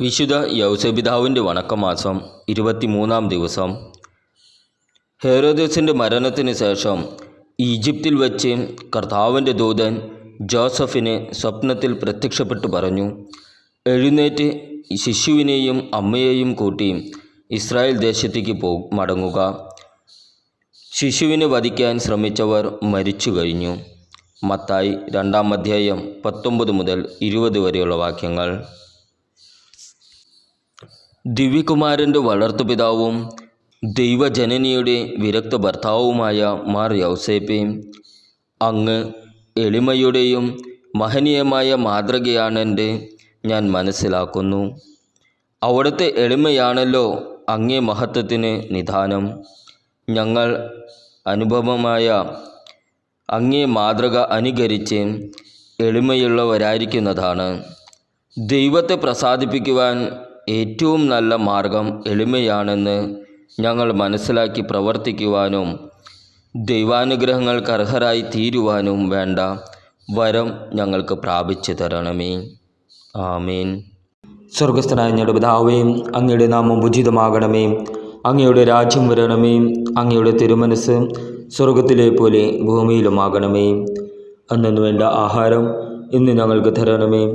വിശുദ്ധ യൗസപിതാവിന്റെ വണക്കമാസം ഇരുപത്തിമൂന്നാം ദിവസം. ഹേരോദസിന്റെ മരണത്തിന് ശേഷം ഈജിപ്തിൽ വച്ച് കർത്താവിന്റെ ദൂതൻ ജോസഫിന് സ്വപ്നത്തിൽ പ്രത്യക്ഷപ്പെട്ടു പറഞ്ഞു എഴുന്നേറ്റ് ശിശുവിനെയും അമ്മയെയും കൂട്ടി ഇസ്രായേൽ ദേശത്തേക്ക് പോ മടങ്ങുക. ശിശുവിനെ വധിക്കാൻ ശ്രമിച്ചവർ മരിച്ചു കഴിഞ്ഞു. മത്തായി രണ്ടാം അധ്യായം പത്തൊമ്പത് മുതൽ ഇരുപത് വരെയുള്ള വാക്യങ്ങൾ. ദിവ്യകുമാരന്റെ വളർത്തുപിതാവും ദൈവജനനിയുടെ വിരക്ത ഭർത്താവുമായ മാർ യൗസേപ്പെ. അങ്ങ് എളിമയുടെയും മഹനീയമായ മാതൃകയാണെന്റെ ഞാൻ മനസ്സിലാക്കുന്നു. അവിടുത്തെ എളിമയാണല്ലോ അങ്ങേ മഹത്വത്തിന് നിദാനം. ഞങ്ങൾ അനുഭവമായ അങ്ങേ മാതൃക അനുകരിച്ച് എളിമയുള്ളവരായിരിക്കുന്നതാണ്. ദൈവത്തെ പ്രസാദിപ്പിക്കുവാൻ ഏറ്റവും നല്ല മാർഗം എളിമയാണെന്ന് ഞങ്ങൾ മനസ്സിലാക്കി പ്രവർത്തിക്കുവാനും ദൈവാനുഗ്രഹങ്ങൾക്ക് അർഹരായി തീരുവാനും വേണ്ട വരം ഞങ്ങൾക്ക് പ്രാപിച്ചു തരണമേ. ആമീൻ. സ്വർഗസ്ഥനായ ഞങ്ങളുടെ പിതാവേ അങ്ങയുടെ നാമം ഉചിതമാകണമേ. അങ്ങയുടെ രാജ്യം വരണമേ. അങ്ങയുടെ തിരുമനസ് സ്വർഗത്തിലെ പോലെ ഭൂമിയിലുമാകണമേ. അന്നു വേണ്ട ആഹാരം ഇന്ന് ഞങ്ങൾക്ക് തരണമേ.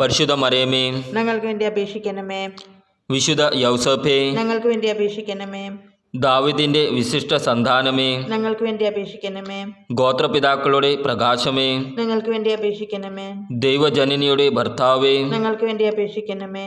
പരിശുദ്ധ മറിയമേ ഞങ്ങൾക്ക് വേണ്ടി അപേക്ഷിക്കണമേ. വിശുദ്ധ യൗസഫേ ഞങ്ങൾക്ക് വേണ്ടി അപേക്ഷിക്കണമേ. ദാവിദിന്റെ വിശിഷ്ട സന്താനമേ ഞങ്ങൾക്ക് വേണ്ടി അപേക്ഷിക്കണമേ. ഗോത്രപിതാക്കളുടെ പ്രകാശമേ ഞങ്ങൾക്ക് വേണ്ടി അപേക്ഷിക്കണമേ. ദൈവജനനിയുടെ ഭർത്താവേ ഞങ്ങൾക്ക് വേണ്ടി അപേക്ഷിക്കണമേ.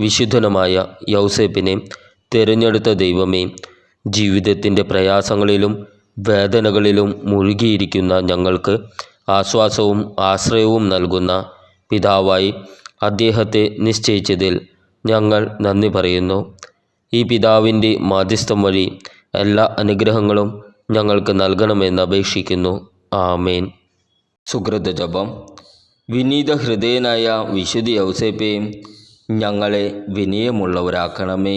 വിശുദ്ധനുമായ യൗസേപ്പിനെ തിരഞ്ഞെടുത്ത ദൈവമേ ജീവിതത്തിന്റെ പ്രയാസങ്ങളിലും വേദനകളിലും മുഴുകിയിരിക്കുന്ന ഞങ്ങൾക്ക് ആശ്വാസവും ആശ്രയവും നൽകുന്ന പിതാവായി അദ്ദേഹത്തെ നിശ്ചയിച്ചതിൽ ഞങ്ങൾ നന്ദി പറയുന്നു. ഈ പിതാവിന്റെ മാധ്യസ്ഥം വഴി എല്ലാ അനുഗ്രഹങ്ങളും ഞങ്ങൾക്ക് നൽകണമെന്ന് അപേക്ഷിക്കുന്നു. ആമേൻ. സുഹൃത ജപം. വിനീത ഹൃദയനായ വിശുദ്ധി യൗസേപ്പെ ഞങ്ങളെ വിനയമുള്ളവരാക്കണമേ.